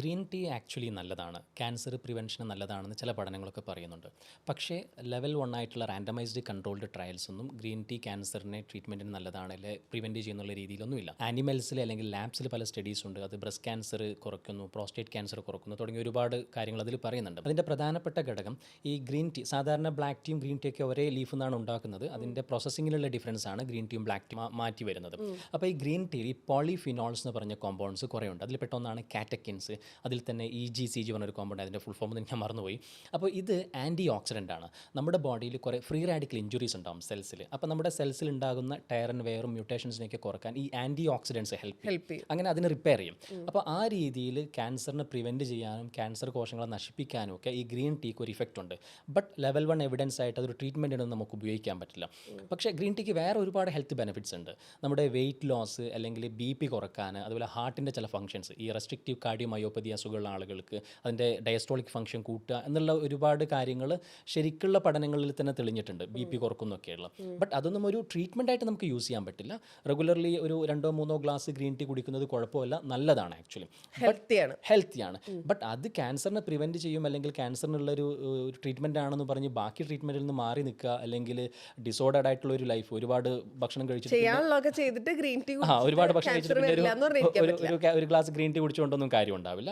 Green tea actually നല്ലതാണ്. Cancer പ്രിവെൻഷന് നല്ലതാണെന്ന് ചില പഠനങ്ങളൊക്കെ പറയുന്നുണ്ട്. പക്ഷേ ലെവൽ വൺ ആയിട്ടുള്ള റാൻഡമൈസ്ഡ് കൺട്രോൾഡ് ട്രയൽസ് ഒന്നും ഗ്രീൻ ടീ ക്യാൻസറിനെ ട്രീറ്റ്മെന്റിന് നല്ലതാണ് അല്ലെ പ്രിവെന്റ് ചെയ്യുന്നുള്ള രീതിയിലൊന്നുമില്ല. ആനിമൽസിൽ അല്ലെങ്കിൽ ലാബ്സിൽ പല സ്റ്റഡീസ് ഉണ്ട് അത് ബ്രസ്റ്റ് ക്യാൻസർ കുറയ്ക്കുന്നു പ്രോസ്റ്റേറ്റ് ക്യാൻസർ കുറയ്ക്കുന്നു തുടങ്ങിയ ഒരുപാട് കാര്യങ്ങൾ അതിൽ പറയുന്നുണ്ട്. അതിന്റെ പ്രധാനപ്പെട്ട ഘടകം ഈ ഗ്രീൻ ടീ സാധാരണ ബ്ലാക്ക് ടീയും ഗ്രീൻ ടീ ഒക്കെ ഒരേ ലീഫിൽ നിന്നാണ് ഉണ്ടാക്കുന്നത്. അതിന്റെ പ്രോസസ്സിങ്ങിലുള്ള ഡിഫറൻസ് ആണ് ഗ്രീൻ ടീയും ബ്ലാക്ക് ടീ മാറ്റി വരുന്നത്. അപ്പോൾ ഈ ഗ്രീൻ ടീയിൽ ഈ പോളിഫിനോൾസ് എന്ന് പറഞ്ഞ കോമ്പൗണ്ട്സ് കുറേ ഉണ്ട് അതിൽ പെട്ടൊന്നാണ് കാറ്റക്കിൻസ്. അതിൽ തന്നെ ഇ ജി സി ജി പറഞ്ഞൊരു കോമ്പൗണ്ട് അതിന്റെ ഫുൾ ഫോം ഞാൻ മറന്നുപോയി. അപ്പോൾ ഇത് ആന്റി ഓക്സിഡന്റ് ആണ്. നമ്മുടെ ബോഡിയിൽ കുറേ ഫ്രീ റാഡിക്കൽ ഇഞ്ചുറീസ് ഉണ്ടാവും സെൽസിൽ അപ്പോൾ നമ്മുടെ സെൽസിൽ ഉണ്ടാകുന്ന ടയർ ആൻഡ് വെയറും മ്യൂട്ടേഷൻസിനെയൊക്കെ കുറയ്ക്കാൻ ഈ ആന്റി ഓക്സിഡൻസ് ഹെൽപ്പ് ഹെൽപ്പ് ചെയ്യും. അങ്ങനെ അതിനെ റിപ്പയർ ചെയ്യും. അപ്പോൾ ആ രീതിയിൽ ക്യാൻസറിനെ പ്രിവെന്റ് ചെയ്യാനും ക്യാൻസർ കോശങ്ങളെ നശിപ്പിക്കാനും ഒക്കെ ഈ ഗ്രീൻ ടീക്ക് ഒരു ഇഫക്റ്റ് ഉണ്ട്. ബട്ട് ലെവൽ വൺ എവിഡൻസ് ആയിട്ട് അതൊരു ട്രീറ്റ്മെന്റിനൊന്നും നമുക്ക് ഉപയോഗിക്കാൻ പറ്റില്ല. പക്ഷേ ഗ്രീൻ ടീക്ക് വേറെ ഒരുപാട് ഹെൽത്ത് ബെനിഫിറ്റ്സ് ഉണ്ട്. നമ്മുടെ വെയിറ്റ് ലോസ് അല്ലെങ്കിൽ ബി പി കുറയ്ക്കാൻ അതുപോലെ ഹാർട്ടിന്റെ ചില ഫങ്ഷൻസ് ഈ റെസ്ട്രിക്റ്റീവ് കാർഡിയോമയോപ്പതി അസുഖമുള്ള ആളുകൾക്ക് അതിന്റെ ഡയസ്റ്റോളിക് ഫംഗ്ഷൻ കൂട്ടുക എന്നുള്ള ഒരുപാട് കാര്യങ്ങൾ ശരിക്കുള്ള പഠനങ്ങളിൽ തന്നെ തെളിഞ്ഞിട്ടുണ്ട്. ബി പി കുറക്കുന്നൊക്കെയുള്ള. ബട്ട് അതൊന്നും ഒരു ട്രീറ്റ്മെന്റ് ആയിട്ട് നമുക്ക് യൂസ് ചെയ്യാൻ പറ്റില്ല. റെഗുലർലി ഒരു രണ്ടോ മൂന്നോ ഗ്ലാസ് ഗ്രീൻ ടീ കുടിക്കുന്നത് കുഴപ്പമില്ല. നല്ലതാണ് ആക്ച്വലി ഹെൽത്തിയാണ് ഹെൽത്തിയാണ് ബട്ട് അത് ക്യാൻസറിനെ പ്രിവെന്റ് ചെയ്യും അല്ലെങ്കിൽ ക്യാൻസറിനുള്ള ഒരു ട്രീറ്റ്മെന്റ് ആണെന്ന് പറഞ്ഞ് ബാക്കി ട്രീറ്റ്മെന്റിൽ നിന്ന് മാറി നിൽക്കുക അല്ലെങ്കിൽ ഡിസോർഡർഡ് ആയിട്ടുള്ള ഒരു ലൈഫ് ഒരുപാട് ഭക്ഷണം കഴിച്ചിട്ട് ഗ്രീൻ ടീ ആ ഒരുപാട് ഭക്ഷണം കഴിച്ചിട്ട് ഒരു ഗ്ലാസ് ഗ്രീൻ ടീ കുടിച്ചുകൊണ്ടൊന്നും കാര്യം ഉണ്ടാവില്ല